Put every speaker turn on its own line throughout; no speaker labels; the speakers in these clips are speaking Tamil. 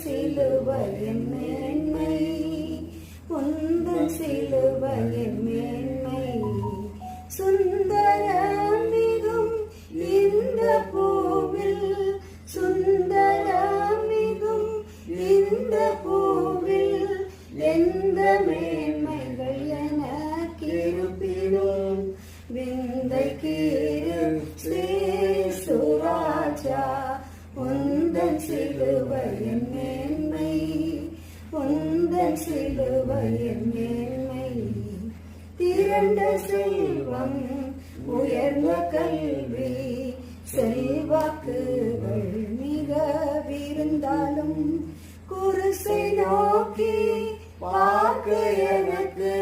சிலுவையின் மேன்மை உந்தன் சிலுவையின் மேன்மை சுந்தரமிகும் இந்த பூவில் சுந்தரமிகும் இந்த பூவில் எந்த மேன்மைகள் சிலுவையின் மேன்மை உந்தன் சிலுவையின் மேன்மை திரண்ட செல்வம் உயர்ந்த கல்வி செல்வாக்குகள் மிக விருந்தாலும் குருசை நோக்கி பார்க்க எனக்கு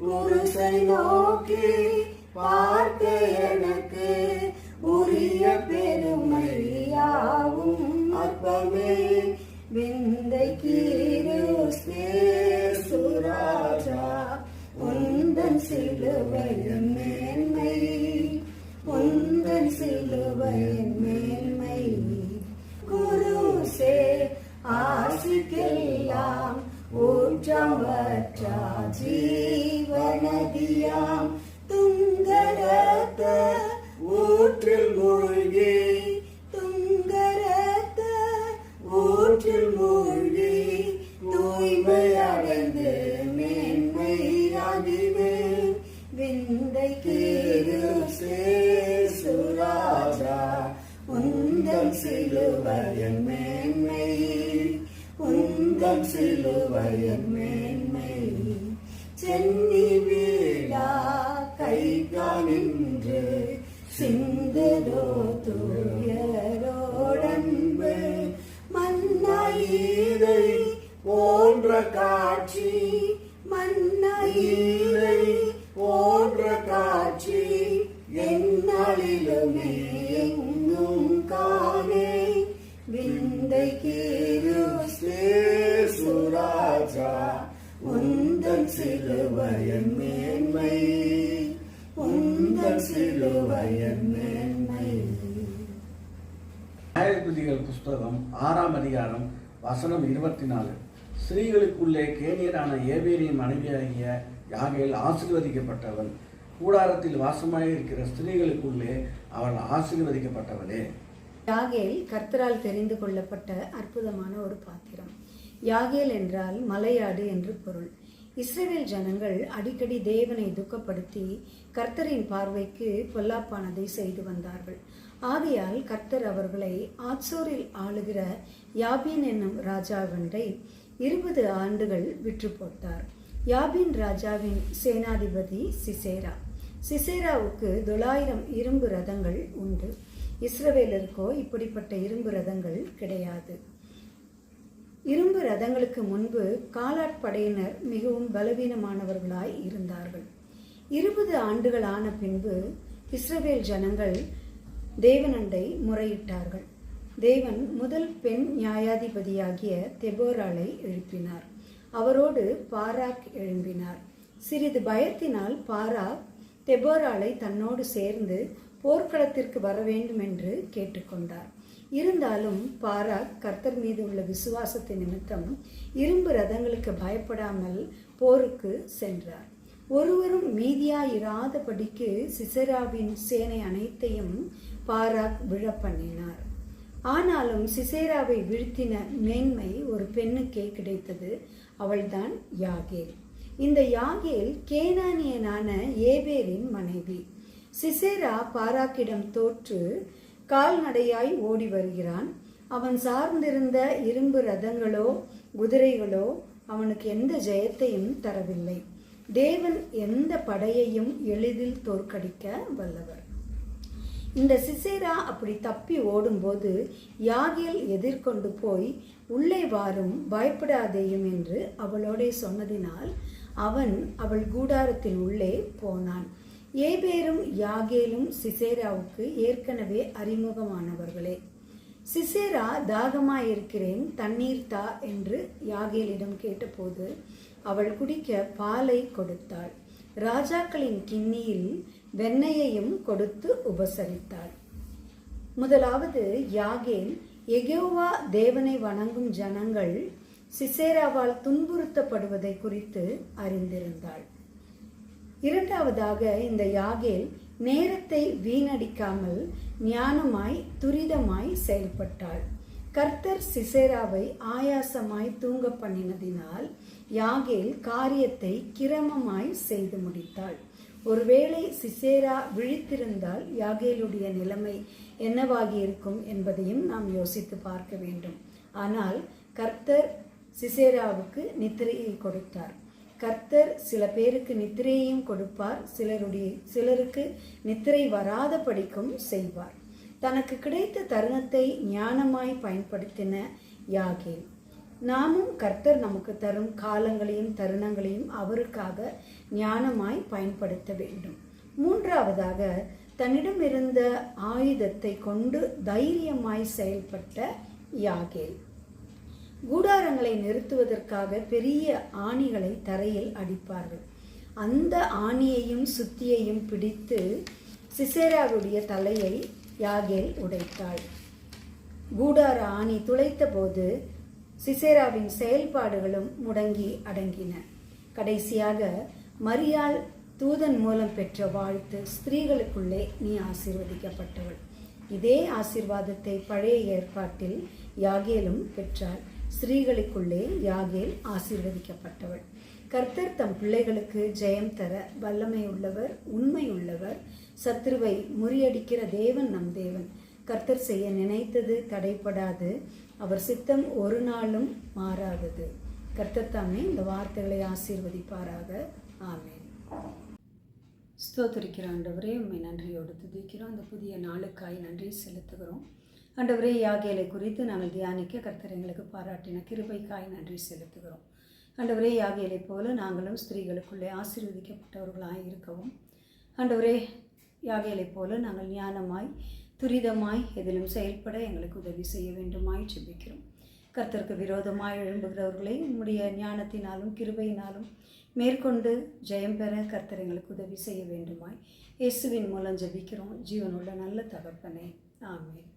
குருசை நோக்கி பார்க்க எனக்கு விந்தை உந்தன் சிலுவையின் மேன்மை உந்தன் சிலுவையின் மேன்மை. சென்னி வீடா கை காணின்று சிந்துதோ துயரோடன்பு. மன்னாயிரை போன்ற காட்சி மன்னாயிரை எந்நாளிலுமே எங்கும் காணே. விந்தை உந்தன் மேன்மை. உந்தன் மேன்மை.
புஸ்தகம் ஆறாம் அதிகாரம் வசனம் இருபத்தி நாலு ஸ்திரீகளுக்குள்ளே கேணியரான ஏவேரியின் மனைவியாகிய யாகையில் ஆசீர்வதிக்கப்பட்டவன். கூடாரத்தில் வாசமாக இருக்கிற ஸ்திரீகளுக்குள்ளே அவள் ஆசீர்வதிக்கப்பட்டவளே.
யாகேல் கர்த்தரால் தெரிந்து கொள்ளப்பட்ட அற்புதமான ஒரு பாத்திரம். யாகேல் என்றால் மலையாடு என்று பொருள். இஸ்ரேல் ஜனங்கள் அடிக்கடி தேவனை துக்கப்படுத்தி கர்த்தரின் பார்வைக்கு பொல்லாப்பானதை செய்து வந்தார்கள். ஆகையால் கர்த்தர் அவர்களை ஆட்சோரில் ஆளுகிற யாபின் என்னும் ராஜாவண்டை இருபது ஆண்டுகள் விற்று போட்டார். யாபின் ராஜாவின் சேனாதிபதி சிசேரா. சிசேராவுக்கு தொள்ளாயிரம் இரும்பு ரதங்கள் உண்டு. இஸ்ரவேலருக்கோ இப்படிப்பட்ட இரும்பு ரதங்கள் கிடையாது. இரும்பு ரதங்களுக்கு முன்பு காலாட்படையினர் மிகவும் பலவீனமானவர்களாய் இருந்தார்கள். இருபது ஆண்டுகள் ஆன பின்பு இஸ்ரவேல் ஜனங்கள் தேவனண்டை முறையிட்டார்கள். தேவன் முதல் பெண் நியாயாதிபதியாகிய தெபோராளை எழுப்பினார். அவரோடு பாராக் எழும்பினார். சிறிது பயத்தினால் பாராக் தெபோராளை தன்னோடு சேர்ந்து போர்க்களத்திற்கு வர வேண்டும் என்று கேட்டுக்கொண்டார். இருந்தாலும் பாராக் கர்த்தர் மீது உள்ள விசுவாசத்தின் நிமித்தம் இரும்பு ரதங்களுக்கு பயப்படாமல் போருக்கு சென்றார். ஒருவரும் மீதியாயிராதபடிக்கு சிசேராவின் சேனை அனைத்தையும் பாராக் விழப்பண்ணினார் ஆனாலும் சிசேராவை வீழ்த்தின மேன்மை ஒரு பெண்ணுக்கே கிடைத்தது. அவள்தான் யாகேல். இந்த யாகேல் கேனானியனான ஏபேரின் மனைவி. சிசேரா பாராக்கிடம் தோற்று கால்நடையாய் ஓடி வருகிறான். அவன் சார்ந்திருந்த இரும்பு ரதங்களோ குதிரைகளோ அவனுக்கு எந்த ஜெயத்தையும் தரவில்லை. தேவன் எந்த படையையும் எளிதில் தோற்கடிக்க வல்லவர். இந்த சிசேரா அப்படி தப்பி ஓடும்போது யாகேல் எதிர்கொண்டு போய் உள்ளே வாரும் பயப்படாதேயும் என்று அவளோடே சொன்னதினால் அவன் அவள் கூடாரத்தின் உள்ளே போனான். ஏபேரும் யாகேலும் சிசேராவுக்கு ஏற்கனவே அறிமுகமானவர்களே. சிசேரா தாகமாயிருக்கிறேன் தண்ணீர் தா என்று யாகேலிடம் கேட்டபோது அவள் குடிக்க பாலை கொடுத்தாள். ராஜாக்களின் கிண்ணியில் வெண்ணையையும் கொடுத்து உபசரித்தாள். முதலாவது யாகேல் எகோவா தேவனை வணங்கும் ஜனங்கள் சிசேராவால் துன்புறுத்தப்படுவதை குறித்து அறிந்திருந்தாள். இரண்டாவதாக இந்த யாகேல் நேரத்தை வீணடிக்காமல் ஞானமாய் துரிதமாய் செயல்பட்டாள். கர்த்தர் சிசேராவை ஆயாசமாய் தூங்க பண்ணினதினால் யாகேல் காரியத்தை கிரமமாய் செய்து முடித்தாள். ஒருவேளை சிசேரா விழித்திருந்தால் யாகேலுடைய நிலைமை என்னவாகி இருக்கும் என்பதையும் நாம் யோசித்து பார்க்க வேண்டும். ஆனால் கர்த்தர் சிசேராவுக்கு நித்திரையை கொடுத்தார். கர்த்தர் சில பேருக்கு நித்திரையையும் கொடுப்பார் சிலருடைய சிலருக்கு நித்திரை வராத படிக்கும் செய்வார். தனக்கு கிடைத்த தருணத்தை ஞானமாய் பயன்படுத்தின யாகேல். நாமும் கர்த்தர் நமக்கு தரும் காலங்களையும் தருணங்களையும் அவருக்காக ஞானமாய் பயன்படுத்த வேண்டும். மூன்றாவதாக தன்னிடம் இருந்த ஆயுதத்தை கொண்டு தைரியமாய் செயல்பட்ட யாகேல். கூடாரங்களை நிறுத்துவதற்காக பெரிய ஆணிகளை தரையில் அடிப்பார்கள். அந்த ஆணியையும் சுத்தியையும் பிடித்து சிசேராவுடைய தலையை யாகேல் உடைத்தாள். கூடார ஆணி துளைத்த போது சிசேராவின் செயல்பாடுகளும் முடங்கி அடங்கின. கடைசியாக மரியாள் தூதன் மூலம் பெற்ற வாழ்த்து ஸ்திரீகளுக்குள்ளே நீ ஆசீர்வதிக்கப்பட்டவள். இதே ஆசீர்வாதத்தை பழைய ஏற்பாட்டில் யாகேலும் பெற்றாள். ஸ்திரீகளுக்குள்ளே யாகேல் ஆசீர்வதிக்கப்பட்டவள். கர்த்தர் தம் பிள்ளைகளுக்கு ஜெயம் தர வல்லமை உள்ளவர் உண்மை உள்ளவர் சத்ருவை முறியடிக்கிற தேவன் நம் தேவன். கர்த்தர் செய்ய நினைத்தது தடைப்படாது அவர் சித்தம் ஒரு நாளும் மாறாதது. கர்த்தர் தாமே இந்த வார்த்தைகளை ஆசீர்வதிப்பாராக. ஆமேன். ஸ்தோத்திருக்கிற ஆண்டவரே உண்மை நன்றியோடு துதிக்கிறோம். அந்த புதிய நாளுக்காய் நன்றி செலுத்துகிறோம். ஆண்டவரே யாகேலை குறித்து நாங்கள் தியானிக்க கர்த்தர் எங்களுக்கு பாராட்டின கிருபைக்காய் நன்றி செலுத்துகிறோம். ஆண்டவரே யாகேலை போல நாங்களும் ஸ்திரீகளுக்குள்ளே ஆசீர்வதிக்கப்பட்டவர்களாக இருக்கவும். ஆண்டவரே யாகேலை போல நாங்கள் ஞானமாய் துரிதமாய் எதிலும் செயல்பட எங்களுக்கு உதவி செய்ய வேண்டுமாய் ஜெபிக்கிறோம். கர்த்தருக்கு விரோதமாய் எழும்புகிறவர்களை உம்முடைய ஞானத்தினாலும் கிருபையினாலும் மேற்கொண்டு ஜெயம் பெற கர்த்தர் எங்களுக்கு உதவி செய்ய வேண்டுமாய். இயேசுவின் மூலம் ஜெபிக்கிறோம். ஜீவனுள்ள நல்ல தகப்பனே. ஆமேன்.